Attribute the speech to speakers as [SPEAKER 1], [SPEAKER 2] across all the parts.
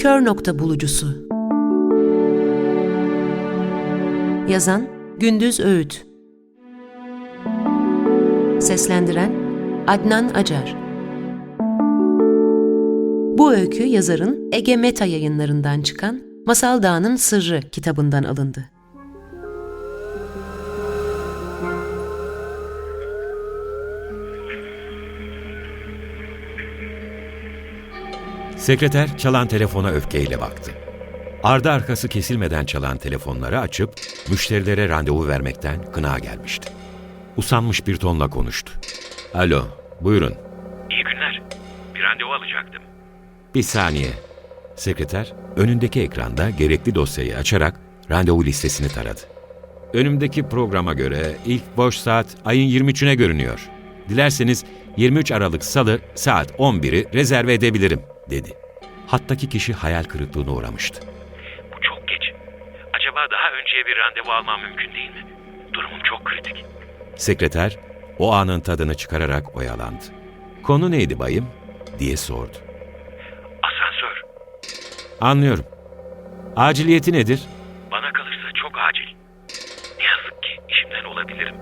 [SPEAKER 1] Kör nokta bulucusu. Yazan Gündüz Öğüt. Seslendiren Adnan Acar. Bu öykü yazarın Ege Meta yayınlarından çıkan Masal Dağı'nın Sırrı kitabından alındı.
[SPEAKER 2] Sekreter çalan telefona öfkeyle baktı. Ardı arkası kesilmeden çalan telefonları açıp müşterilere randevu vermekten kına gelmişti. Usanmış bir tonla konuştu. Alo, buyurun.
[SPEAKER 3] İyi günler. Bir randevu alacaktım.
[SPEAKER 2] Bir saniye. Sekreter önündeki ekranda gerekli dosyayı açarak randevu listesini taradı. Önümdeki programa göre ilk boş saat ayın 23'üne görünüyor. Dilerseniz 23 Aralık Salı saat 11'i rezerve edebilirim, dedi. Hattaki kişi hayal kırıklığına uğramıştı.
[SPEAKER 3] Bu çok geç. Acaba daha önceye bir randevu almam mümkün değil mi? Durumum çok kritik.
[SPEAKER 2] Sekreter o anın tadını çıkararak oyalandı. Konu neydi bayım? diye sordu.
[SPEAKER 3] Asansör.
[SPEAKER 2] Anlıyorum. Aciliyeti nedir?
[SPEAKER 3] Bana kalırsa çok acil. Ne yazık ki işimden olabilirim.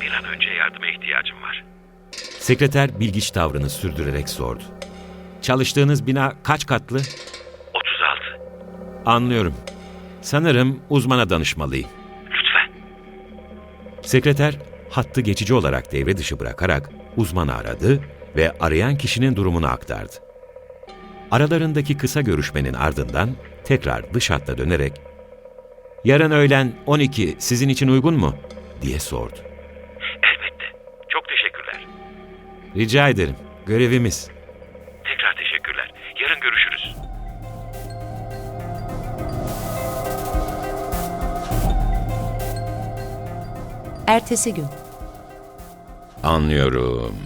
[SPEAKER 3] Bir an önce yardıma ihtiyacım var.
[SPEAKER 2] Sekreter bilgiç tavrını sürdürerek sordu. Çalıştığınız bina kaç katlı?
[SPEAKER 3] 36.
[SPEAKER 2] Anlıyorum. Sanırım uzmana danışmalıyım.
[SPEAKER 3] Lütfen.
[SPEAKER 2] Sekreter hattı geçici olarak devre dışı bırakarak uzmanı aradı ve arayan kişinin durumunu aktardı. Aralarındaki kısa görüşmenin ardından tekrar dış hatta dönerek ''Yarın öğlen 12 sizin için uygun mu?'' diye sordu.
[SPEAKER 3] Elbette. Çok teşekkürler.
[SPEAKER 2] ''Rica ederim, görevimiz.''
[SPEAKER 3] Teşekkürler. Yarın görüşürüz.
[SPEAKER 1] Ertesi gün.
[SPEAKER 2] Anlıyorum.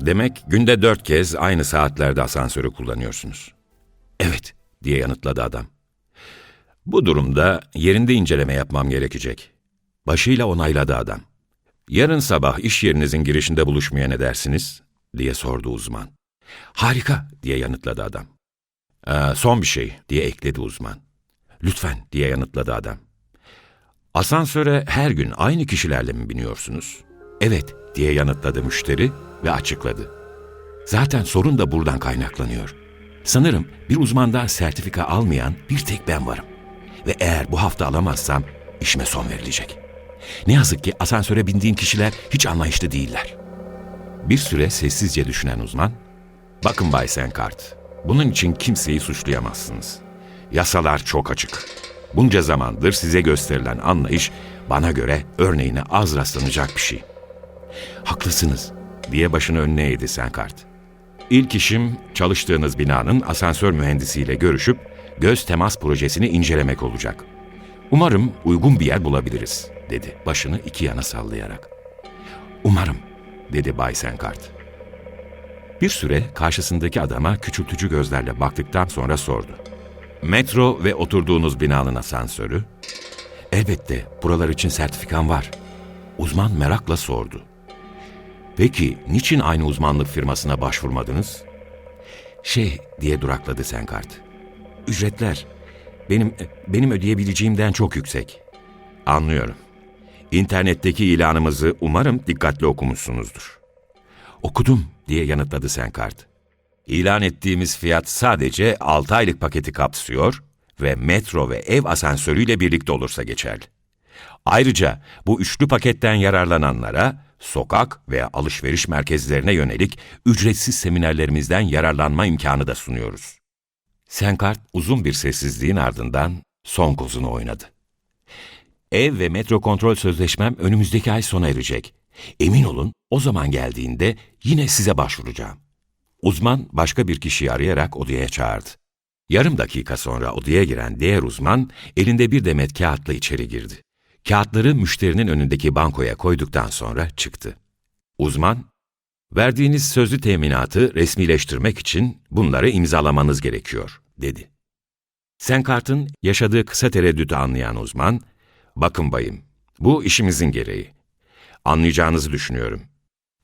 [SPEAKER 2] Demek günde dört kez aynı saatlerde asansörü kullanıyorsunuz. Evet, diye yanıtladı adam. Bu durumda yerinde inceleme yapmam gerekecek. Başıyla onayladı adam. Yarın sabah iş yerinizin girişinde buluşmaya ne dersiniz? diye sordu uzman. Harika, diye yanıtladı adam. "Ee, son bir şey, diye ekledi uzman. Lütfen, diye yanıtladı adam. Asansöre her gün aynı kişilerle mi biniyorsunuz? Evet, diye yanıtladı müşteri ve açıkladı. Zaten sorun da buradan kaynaklanıyor. Sanırım bir uzmandan sertifika almayan bir tek ben varım. Ve eğer bu hafta alamazsam işime son verilecek. Ne yazık ki asansöre bindiğim kişiler hiç anlayışlı değiller. Bir süre sessizce düşünen uzman, Bakın Bay Senkart, bunun için kimseyi suçlayamazsınız. Yasalar çok açık. Bunca zamandır size gösterilen anlayış bana göre örneğine az rastlanacak bir şey. Haklısınız diye başını önüne eğdi Senkart. İlk işim çalıştığınız binanın asansör mühendisiyle görüşüp göz temas projesini incelemek olacak. Umarım uygun bir yer bulabiliriz, dedi başını iki yana sallayarak. Umarım, dedi Bay Senkart. Bir süre karşısındaki adama küçültücü gözlerle baktıktan sonra sordu. Metro ve oturduğunuz binanın asansörü? Elbette, buralar için sertifikam var. Uzman merakla sordu. Peki, niçin aynı uzmanlık firmasına başvurmadınız? Şey, diye durakladı Senkart. Ücretler, benim, benim ödeyebileceğimden çok yüksek. Anlıyorum. İnternetteki ilanımızı umarım dikkatli okumuşsunuzdur. Okudum, diye yanıtladı Senkart. İlan ettiğimiz fiyat sadece 6 aylık paketi kapsıyor ve metro ve ev asansörüyle birlikte olursa geçerli. Ayrıca bu üçlü paketten yararlananlara sokak veya alışveriş merkezlerine yönelik ücretsiz seminerlerimizden yararlanma imkanı da sunuyoruz. Senkart uzun bir sessizliğin ardından son kozunu oynadı. Ev ve metro kontrol sözleşmem önümüzdeki ay sona erecek. Emin olun o zaman geldiğinde yine size başvuracağım. Uzman başka bir kişiyi arayarak odaya çağırdı. Yarım dakika sonra odaya giren diğer uzman elinde bir demet kağıtla içeri girdi. Kağıtları müşterinin önündeki bankoya koyduktan sonra çıktı. Uzman, verdiğiniz sözlü teminatı resmileştirmek için bunları imzalamanız gerekiyor, dedi. Senkart'ın yaşadığı kısa tereddütü anlayan uzman, bakın bayım, bu işimizin gereği. Anlayacağınızı düşünüyorum.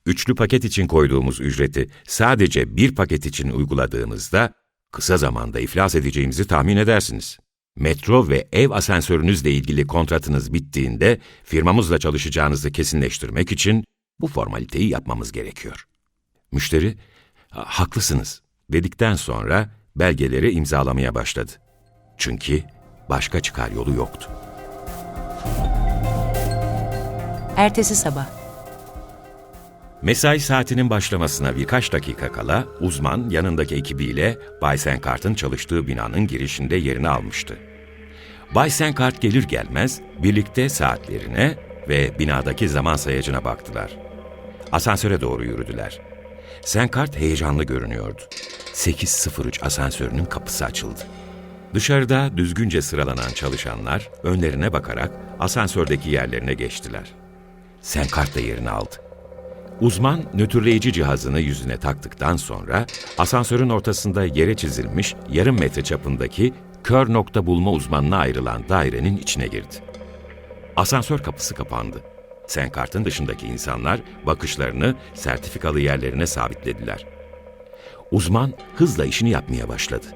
[SPEAKER 2] Üçlü paket için koyduğumuz ücreti sadece bir paket için uyguladığımızda Kısa zamanda iflas edeceğimizi tahmin edersiniz. Metro ve ev asansörünüzle ilgili kontratınız bittiğinde firmamızla çalışacağınızı kesinleştirmek için bu formaliteyi yapmamız gerekiyor. Müşteri, "Ha, haklısınız dedikten sonra belgeleri imzalamaya başladı. Çünkü başka çıkar yolu yoktu.
[SPEAKER 1] Ertesi sabah.
[SPEAKER 2] Mesai saatinin başlamasına birkaç dakika kala uzman yanındaki ekibiyle Bay Senkart'ın çalıştığı binanın girişinde yerini almıştı. Bay Senkart gelir gelmez birlikte saatlerine ve binadaki zaman sayacına baktılar. Asansöre doğru yürüdüler. Senkart heyecanlı görünüyordu. 803 asansörünün kapısı açıldı. Dışarıda düzgünce sıralanan çalışanlar önlerine bakarak asansördeki yerlerine geçtiler. Senkart da yerini aldı. Uzman nötrleyici cihazını yüzüne taktıktan sonra asansörün ortasında yere çizilmiş yarım metre çapındaki kör nokta bulma uzmanına ayrılan dairenin içine girdi. Asansör kapısı kapandı. Senkart'ın dışındaki insanlar bakışlarını sertifikalı yerlerine sabitlediler. Uzman hızla işini yapmaya başladı.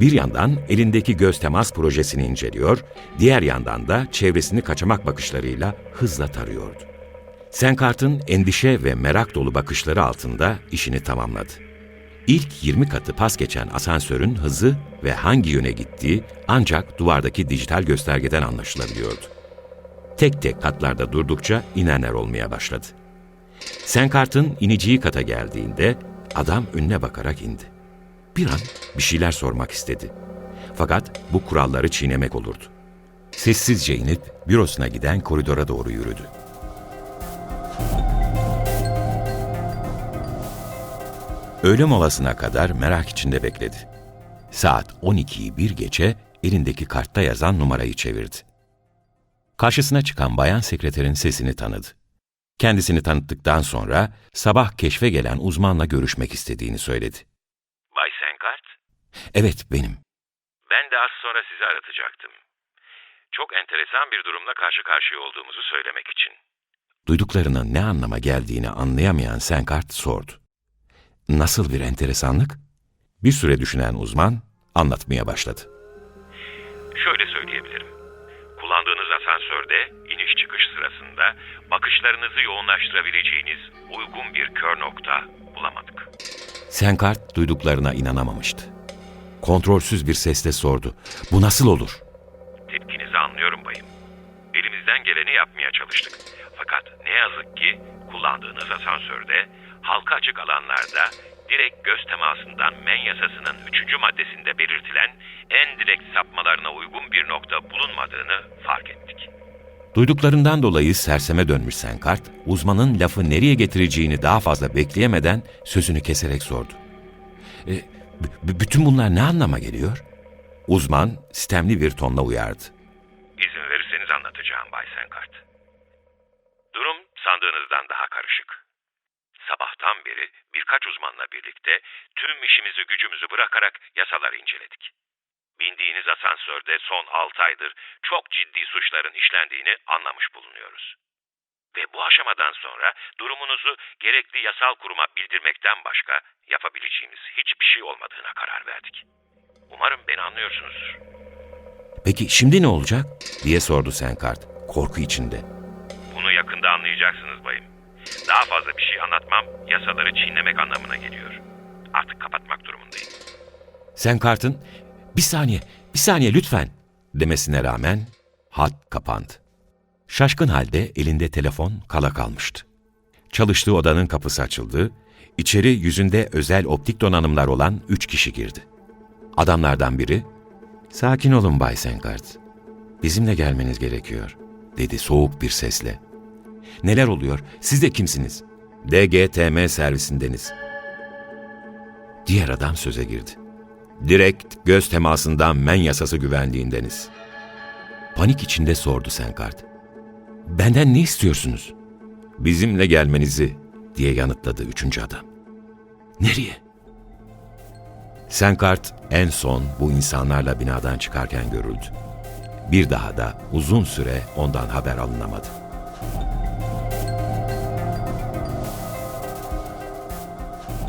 [SPEAKER 2] Bir yandan elindeki göz temas projesini inceliyor, diğer yandan da çevresini kaçamak bakışlarıyla hızla tarıyordu. Senkart'ın endişe ve merak dolu bakışları altında işini tamamladı. İlk 20 katı pas geçen asansörün hızı ve hangi yöne gittiği ancak duvardaki dijital göstergeden anlaşılabiliyordu. Tek tek katlarda durdukça inenler olmaya başladı. Senkart'ın iniciği kata geldiğinde adam önüne bakarak indi. Bir an bir şeyler sormak istedi. Fakat bu kuralları çiğnemek olurdu. Sessizce inip bürosuna giden koridora doğru yürüdü. Öğle molasına kadar merak içinde bekledi. Saat 12'yi bir geçe elindeki kartta yazan numarayı çevirdi. Karşısına çıkan bayan sekreterin sesini tanıdı. Kendisini tanıttıktan sonra sabah keşfe gelen uzmanla görüşmek istediğini söyledi. Evet benim.
[SPEAKER 3] ben de az sonra sizi aratacaktım. Çok enteresan bir durumla karşı karşıya olduğumuzu söylemek için.
[SPEAKER 2] Duyduklarının ne anlama geldiğini anlayamayan Senkart sordu. Nasıl bir enteresanlık? Bir süre düşünen uzman anlatmaya başladı.
[SPEAKER 3] Şöyle söyleyebilirim. Kullandığınız asansörde iniş çıkış sırasında bakışlarınızı yoğunlaştırabileceğiniz uygun bir kör nokta bulamadık.
[SPEAKER 2] Senkart duyduklarına inanamamıştı. Kontrolsüz bir sesle sordu. Bu nasıl olur?
[SPEAKER 3] Tepkinizi anlıyorum bayım. Elimizden geleni yapmaya çalıştık. Fakat ne yazık ki kullandığınız asansörde halka açık alanlarda direkt göz temasından men yasasının 3. maddesinde belirtilen en direkt sapmalarına uygun bir nokta bulunmadığını fark ettik.
[SPEAKER 2] Duyduklarından dolayı serseme dönmüş Senkart, uzmanın lafı nereye getireceğini daha fazla bekleyemeden sözünü keserek sordu. E, b- bütün bunlar ne anlama geliyor? Uzman sistemli bir tonla uyardı.
[SPEAKER 3] İzin verirseniz anlatacağım Bay Senkart. Durum sandığınızdan daha karışık. Sabahtan beri birkaç uzmanla birlikte tüm işimizi gücümüzü bırakarak yasaları inceledik. Bindiğiniz asansörde son 6 aydır çok ciddi suçların işlendiğini anlamış bulunuyoruz. Ve bu aşamadan sonra durumunuzu gerekli yasal kuruma bildirmekten başka yapabileceğimiz hiçbir şey olmadığına karar verdik. Umarım beni anlıyorsunuzdur.
[SPEAKER 2] Peki şimdi ne olacak? diye sordu Senkart, korku içinde.
[SPEAKER 3] Bunu yakında anlayacaksınız bayım. Daha fazla bir şey anlatmam yasaları çiğnemek anlamına geliyor. Artık kapatmak durumundayım.
[SPEAKER 2] Senkart'ın bir saniye, bir saniye lütfen demesine rağmen hat kapandı. Şaşkın halde elinde telefon kala kalmıştı. Çalıştığı odanın kapısı açıldı. İçeri yüzünde özel optik donanımlar olan üç kişi girdi. Adamlardan biri, ''Sakin olun Bay Senkart, bizimle gelmeniz gerekiyor.'' dedi soğuk bir sesle. ''Neler oluyor? Siz de kimsiniz?'' DGTM servisindeniz. Diğer adam söze girdi. Direkt göz temasından men yasası güvenliğindeniz. Panik içinde sordu Senkart. Benden ne istiyorsunuz? Bizimle gelmenizi diye yanıtladı üçüncü adam. Nereye? Senkart en son bu insanlarla binadan çıkarken görüldü. Bir daha da uzun süre ondan haber alınamadı.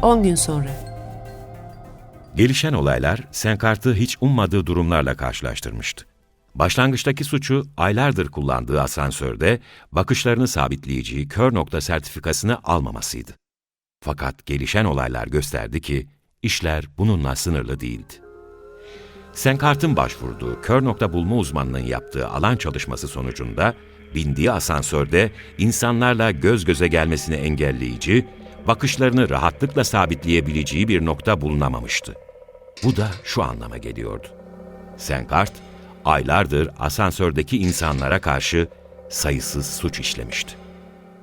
[SPEAKER 1] On gün sonra.
[SPEAKER 2] Gelişen olaylar Senkart'ı hiç ummadığı durumlarla karşılaştırmıştı. Başlangıçtaki suçu aylardır kullandığı asansörde bakışlarını sabitleyeceği kör nokta sertifikasını almamasıydı. Fakat gelişen olaylar gösterdi ki işler bununla sınırlı değildi. Senkart'ın başvurduğu kör nokta bulma uzmanının yaptığı alan çalışması sonucunda bindiği asansörde insanlarla göz göze gelmesini engelleyici, bakışlarını rahatlıkla sabitleyebileceği bir nokta bulunamamıştı. Bu da şu anlama geliyordu. Senkart, aylardır asansördeki insanlara karşı sayısız suç işlemişti.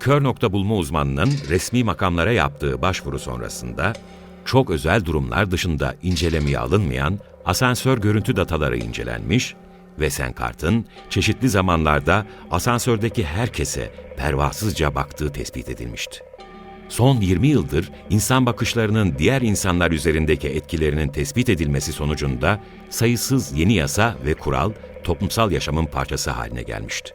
[SPEAKER 2] Kör nokta bulma uzmanının resmi makamlara yaptığı başvuru sonrasında, çok özel durumlar dışında incelemeye alınmayan asansör görüntü dataları incelenmiş ve Senkart'ın çeşitli zamanlarda asansördeki herkese pervasızca baktığı tespit edilmişti. Son 20 yıldır insan bakışlarının diğer insanlar üzerindeki etkilerinin tespit edilmesi sonucunda sayısız yeni yasa ve kural toplumsal yaşamın parçası haline gelmişti.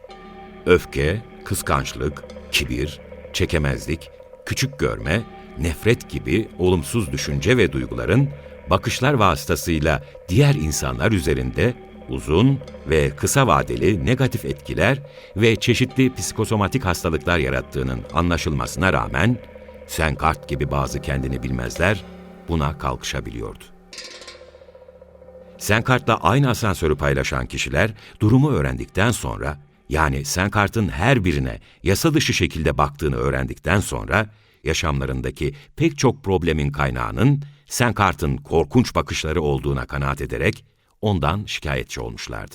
[SPEAKER 2] Öfke, kıskançlık, kibir, çekemezlik, küçük görme, nefret gibi olumsuz düşünce ve duyguların bakışlar vasıtasıyla diğer insanlar üzerinde uzun ve kısa vadeli negatif etkiler ve çeşitli psikosomatik hastalıklar yarattığının anlaşılmasına rağmen Senkart gibi bazı kendini bilmezler buna kalkışabiliyordu. Senkart'la aynı asansörü paylaşan kişiler durumu öğrendikten sonra yani Senkart'ın her birine yasa dışı şekilde baktığını öğrendikten sonra yaşamlarındaki pek çok problemin kaynağının Senkart'ın korkunç bakışları olduğuna kanaat ederek ondan şikayetçi olmuşlardı.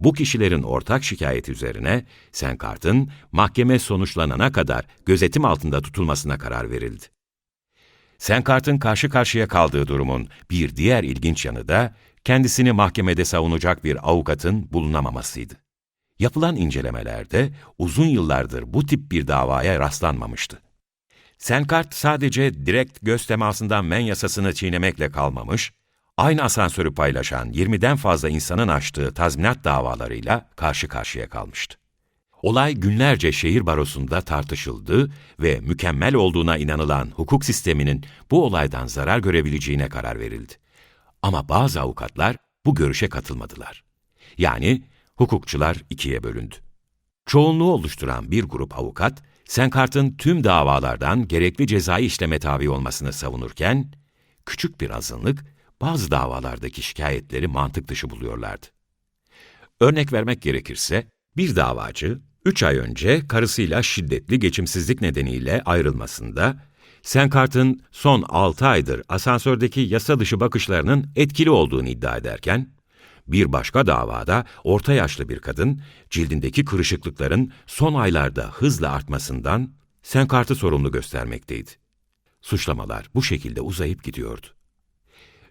[SPEAKER 2] Bu kişilerin ortak şikayeti üzerine Senkart'ın mahkeme sonuçlanana kadar gözetim altında tutulmasına karar verildi. Senkart'ın karşı karşıya kaldığı durumun bir diğer ilginç yanı da kendisini mahkemede savunacak bir avukatın bulunamamasıydı. Yapılan incelemelerde uzun yıllardır bu tip bir davaya rastlanmamıştı. Senkart sadece direkt göz temasından men yasasını çiğnemekle kalmamış, aynı asansörü paylaşan 20'den fazla insanın açtığı tazminat davalarıyla karşı karşıya kalmıştı. Olay günlerce şehir barosunda tartışıldı ve mükemmel olduğuna inanılan hukuk sisteminin bu olaydan zarar görebileceğine karar verildi. Ama bazı avukatlar bu görüşe katılmadılar. Yani hukukçular ikiye bölündü. Çoğunluğu oluşturan bir grup avukat, Senkart'ın tüm davalardan gerekli cezai işleme tabi olmasını savunurken, küçük bir azınlık bazı davalardaki şikayetleri mantık dışı buluyorlardı. Örnek vermek gerekirse, bir davacı, üç ay önce karısıyla şiddetli geçimsizlik nedeniyle ayrılmasında, Senkart'ın son altı aydır asansördeki yasa dışı bakışlarının etkili olduğunu iddia ederken, bir başka davada orta yaşlı bir kadın, cildindeki kırışıklıkların son aylarda hızla artmasından Senkart'ı sorumlu göstermekteydi. Suçlamalar bu şekilde uzayıp gidiyordu.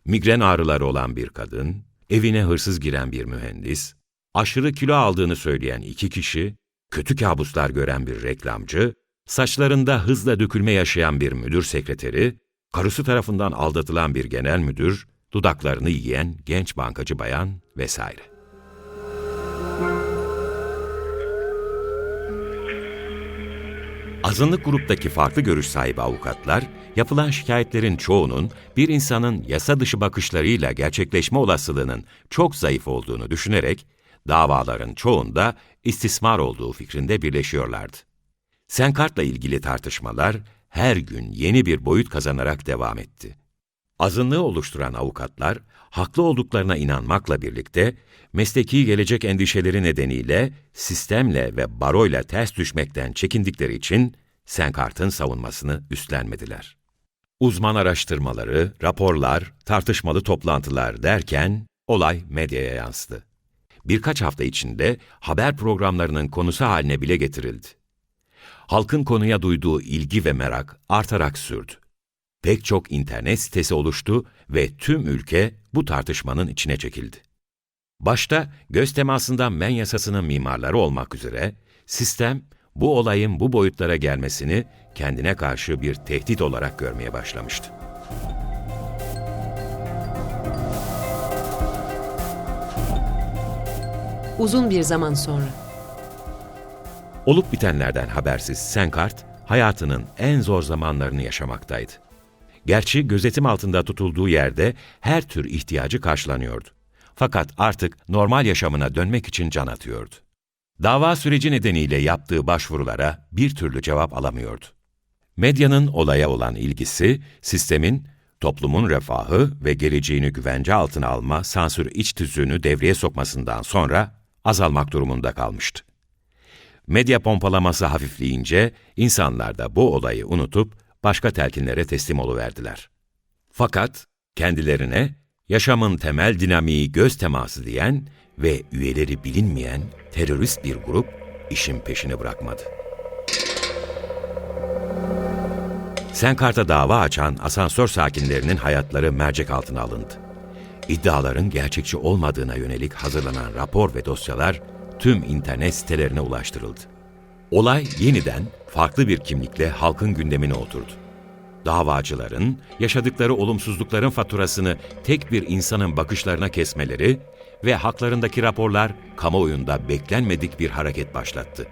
[SPEAKER 2] Migren ağrıları olan bir kadın, evine hırsız giren bir mühendis, aşırı kilo aldığını söyleyen iki kişi, kötü kabuslar gören bir reklamcı, saçlarında hızla dökülme yaşayan bir müdür sekreteri, karısı tarafından aldatılan bir genel müdür, dudaklarını yiyen genç bankacı bayan vesaire. Azınlık gruptaki farklı görüş sahibi avukatlar, yapılan şikayetlerin çoğunun bir insanın yasa dışı bakışlarıyla gerçekleşme olasılığının çok zayıf olduğunu düşünerek, davaların çoğunda istismar olduğu fikrinde birleşiyorlardı. Senkart'la ilgili tartışmalar her gün yeni bir boyut kazanarak devam etti. Azınlığı oluşturan avukatlar, haklı olduklarına inanmakla birlikte, mesleki gelecek endişeleri nedeniyle sistemle ve baroyla ters düşmekten çekindikleri için Senkart'ın savunmasını üstlenmediler. Uzman araştırmaları, raporlar, tartışmalı toplantılar derken olay medyaya yansıdı. Birkaç hafta içinde haber programlarının konusu haline bile getirildi. Halkın konuya duyduğu ilgi ve merak artarak sürdü. Pek çok internet sitesi oluştu ve tüm ülke bu tartışmanın içine çekildi. Başta göz temasından men yasasının mimarları olmak üzere, sistem bu olayın bu boyutlara gelmesini kendine karşı bir tehdit olarak görmeye başlamıştı.
[SPEAKER 1] Uzun bir zaman sonra.
[SPEAKER 2] Olup bitenlerden habersiz Senkart, hayatının en zor zamanlarını yaşamaktaydı. Gerçi gözetim altında tutulduğu yerde her tür ihtiyacı karşılanıyordu. Fakat artık normal yaşamına dönmek için can atıyordu. Dava süreci nedeniyle yaptığı başvurulara bir türlü cevap alamıyordu. Medyanın olaya olan ilgisi, sistemin, toplumun refahı ve geleceğini güvence altına alma sansür iç tüzüğünü devreye sokmasından sonra azalmak durumunda kalmıştı. Medya pompalaması hafifleyince insanlar da bu olayı unutup başka telkinlere teslim oluverdiler. Fakat kendilerine yaşamın temel dinamiği göz teması diyen ve üyeleri bilinmeyen terörist bir grup işin peşini bırakmadı. Senkart'a dava açan asansör sakinlerinin hayatları mercek altına alındı. İddiaların gerçekçi olmadığına yönelik hazırlanan rapor ve dosyalar tüm internet sitelerine ulaştırıldı. Olay yeniden farklı bir kimlikle halkın gündemine oturdu. Davacıların yaşadıkları olumsuzlukların faturasını tek bir insanın bakışlarına kesmeleri ve haklarındaki raporlar kamuoyunda beklenmedik bir hareket başlattı.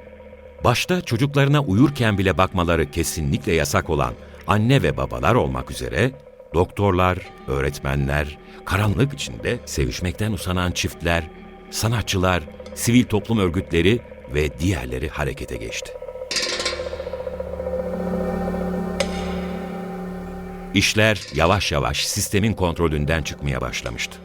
[SPEAKER 2] Başta çocuklarına uyurken bile bakmaları kesinlikle yasak olan anne ve babalar olmak üzere doktorlar, öğretmenler, karanlık içinde sevişmekten usanan çiftler, sanatçılar, sivil toplum örgütleri ve diğerleri harekete geçti. İşler yavaş yavaş sistemin kontrolünden çıkmaya başlamıştı.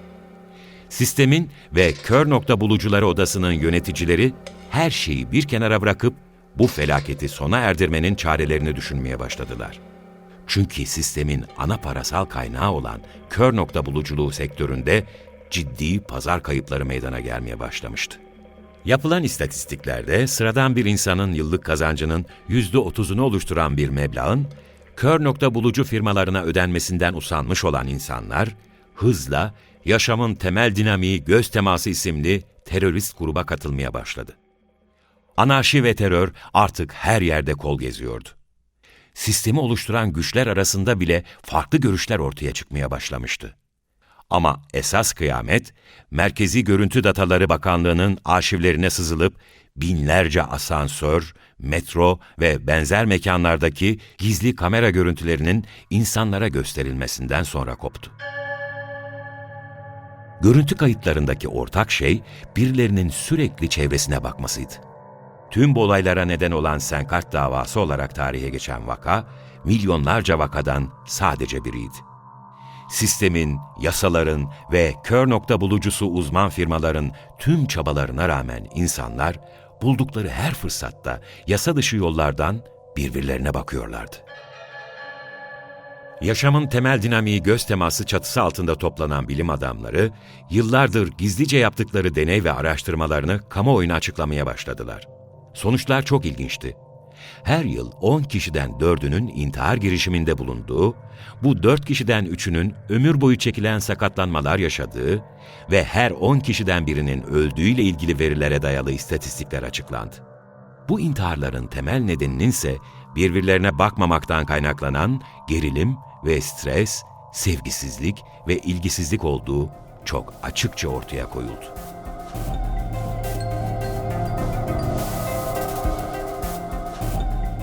[SPEAKER 2] Sistemin ve kör nokta bulucuları odasının yöneticileri her şeyi bir kenara bırakıp bu felaketi sona erdirmenin çarelerini düşünmeye başladılar. Çünkü sistemin ana parasal kaynağı olan kör nokta buluculuğu sektöründe ciddi pazar kayıpları meydana gelmeye başlamıştı. Yapılan istatistiklerde sıradan bir insanın yıllık kazancının %30'unu oluşturan bir meblağın kör nokta bulucu firmalarına ödenmesinden usanmış olan insanlar hızla Yaşamın Temel Dinamiği Göz Teması isimli terörist gruba katılmaya başladı. Anarşi ve terör artık her yerde kol geziyordu. Sistemi oluşturan güçler arasında bile farklı görüşler ortaya çıkmaya başlamıştı. Ama esas kıyamet, Merkezi Görüntü Dataları Bakanlığı'nın arşivlerine sızılıp binlerce asansör, metro ve benzer mekanlardaki gizli kamera görüntülerinin insanlara gösterilmesinden sonra koptu. Görüntü kayıtlarındaki ortak şey birilerinin sürekli çevresine bakmasıydı. Tüm bu olaylara neden olan Senkart davası olarak tarihe geçen vaka, milyonlarca vakadan sadece biriydi. Sistemin, yasaların ve kör nokta bulucusu uzman firmaların tüm çabalarına rağmen insanlar buldukları her fırsatta yasa dışı yollardan birbirlerine bakıyorlardı. Yaşamın temel dinamiği göz teması çatısı altında toplanan bilim adamları, yıllardır gizlice yaptıkları deney ve araştırmalarını kamuoyuna açıklamaya başladılar. Sonuçlar çok ilginçti. Her yıl 10 kişiden 4'ünün intihar girişiminde bulunduğu, bu 4 kişiden 3'ünün ömür boyu çekilen sakatlanmalar yaşadığı ve her 10 kişiden birinin öldüğüyle ilgili verilere dayalı istatistikler açıklandı. Bu intiharların temel nedeninin ise birbirlerine bakmamaktan kaynaklanan gerilim ve stres, sevgisizlik ve ilgisizlik olduğu çok açıkça ortaya koyuldu.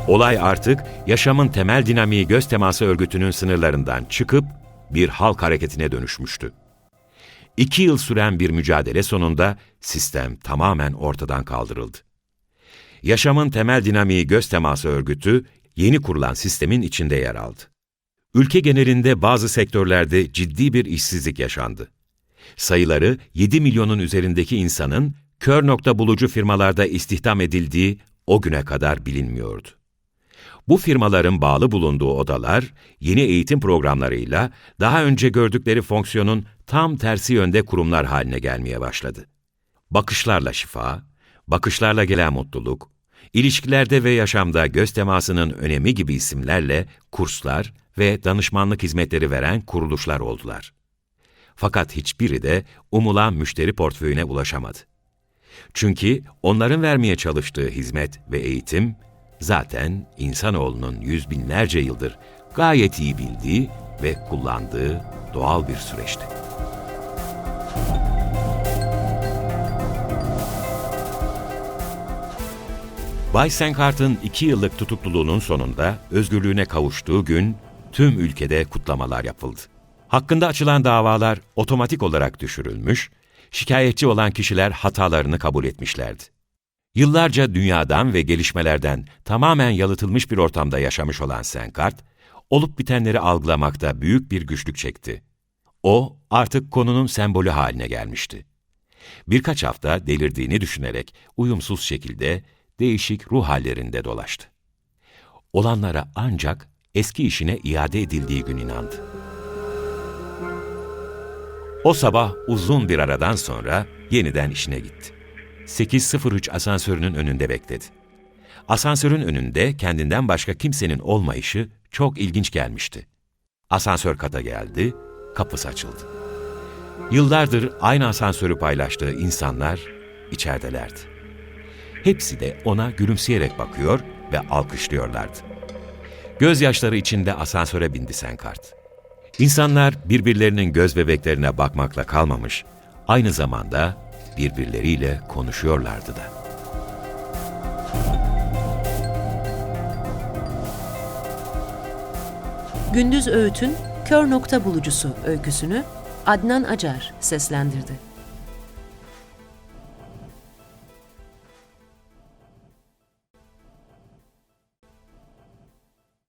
[SPEAKER 2] Olay artık yaşamın temel dinamiği göz teması örgütünün sınırlarından çıkıp bir halk hareketine dönüşmüştü. İki yıl süren bir mücadele sonunda sistem tamamen ortadan kaldırıldı. Yaşamın temel dinamiği göz teması örgütü yeni kurulan sistemin içinde yer aldı. Ülke genelinde bazı sektörlerde ciddi bir işsizlik yaşandı. Sayıları 7 milyonun üzerindeki insanın kör nokta bulucu firmalarda istihdam edildiği o güne kadar bilinmiyordu. Bu firmaların bağlı bulunduğu odalar, yeni eğitim programlarıyla daha önce gördükleri fonksiyonun tam tersi yönde kurumlar haline gelmeye başladı. Bakışlarla şifa, bakışlarla gelen mutluluk, ilişkilerde ve yaşamda göz temasının önemi gibi isimlerle kurslar ve danışmanlık hizmetleri veren kuruluşlar oldular. Fakat hiçbiri de umulan müşteri portföyüne ulaşamadı. Çünkü onların vermeye çalıştığı hizmet ve eğitim, zaten insanoğlunun yüz binlerce yıldır gayet iyi bildiği ve kullandığı doğal bir süreçti. Bay Senkhart'ın iki yıllık tutukluluğunun sonunda özgürlüğüne kavuştuğu gün, tüm ülkede kutlamalar yapıldı. Hakkında açılan davalar otomatik olarak düşürülmüş, şikayetçi olan kişiler hatalarını kabul etmişlerdi. Yıllarca dünyadan ve gelişmelerden tamamen yalıtılmış bir ortamda yaşamış olan Senkart, olup bitenleri algılamakta büyük bir güçlük çekti. O, artık konunun sembolü haline gelmişti. Birkaç hafta delirdiğini düşünerek uyumsuz şekilde değişik ruh hallerinde dolaştı. Olanlara ancak eski işine iade edildiği gün inandı. O sabah uzun bir aradan sonra yeniden işine gitti. 803 asansörünün önünde bekledi. Asansörün önünde kendinden başka kimsenin olmayışı çok ilginç gelmişti. Asansör kata geldi, kapısı açıldı. Yıllardır aynı asansörü paylaştığı insanlar içeridelerdi. Hepsi de ona gülümseyerek bakıyor ve alkışlıyorlardı. Gözyaşları içinde asansöre bindi Senkart. İnsanlar birbirlerinin göz bebeklerine bakmakla kalmamış, aynı zamanda birbirleriyle konuşuyorlardı da.
[SPEAKER 1] Gündüz Öğüt'ün Kör Nokta Bulucusu öyküsünü Adnan Acar seslendirdi.